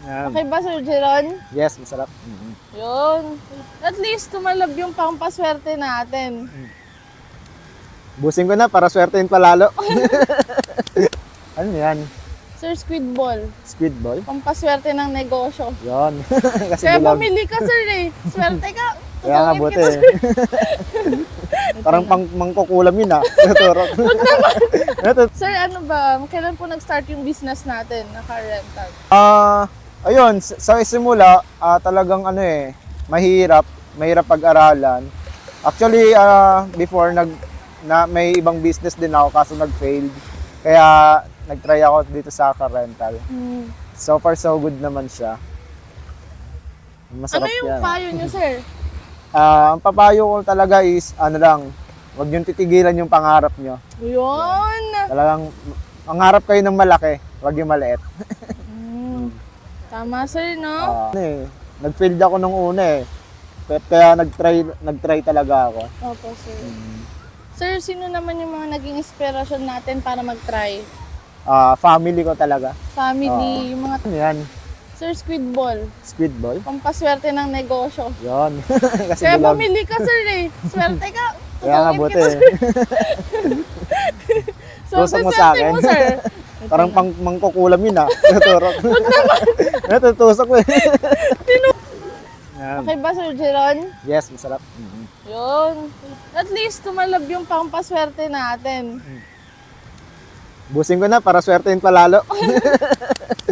Yan. Okay ba, Sir Jeron? Yes, masarap. Mhm. Yun. At least tumalab yung pampaswerte natin. Busin ko na para swertein pa lalo. ano yan? Sir Squid Ball. Squid ball? Pampaswerte ng negosyo. Yon. Kasi Kaya bilog. bumili ka, sir eh. Swerte ka. Kaya nga buti. kita. Parang pang mangkukulam yun ah. Turok. Ito, Sir, ano ba? Kailan po nag-start yung business natin, naka-rental? Ah, ayun, sa simula, ah, talagang ano eh, mahirap, mahirap pag-aralan. Actually, ah, before nag na may ibang business din ako kaso nag-failed. Kaya nag-try ako dito sa car rental. Hmm. So far so good naman siya. Ano Masarap yung yan. payo nyo, sir? Ah, ang papayo ko talaga is ano lang, wag yung titigilan yung pangarap nyo. Yun. Talagang mangarap kayo ng malaki, wag yung maliit. Tama, sir, no? Ah, ano eh, nag-failed ako nung una eh. Kaya- Kaya nag-try, nag-try talaga ako. Opo, sir. Sir, sino naman yung mga naging inspirasyon natin para mag-try? Ah, family ko talaga. Family, yung mga... Ano yan? Sir, Squid Ball. Squid ball? Pampaswerte ng negosyo. Yon. Kasi Kaya bilog. bumili ka, sir eh. Swerte ka. Kaya nga Tutulungan buti. kita, sir. So, Tusok mo swerte sa akin. mo, sir. Parang pang mangkukulam yun ah. Turok. Ito, tusok ko eh. Yan. Okay ba, Sir Jeron? Yes, masarap. Mhm. Yun. At least tumalab yung pampaswerte natin. Busin ko na para swertein pa lalo.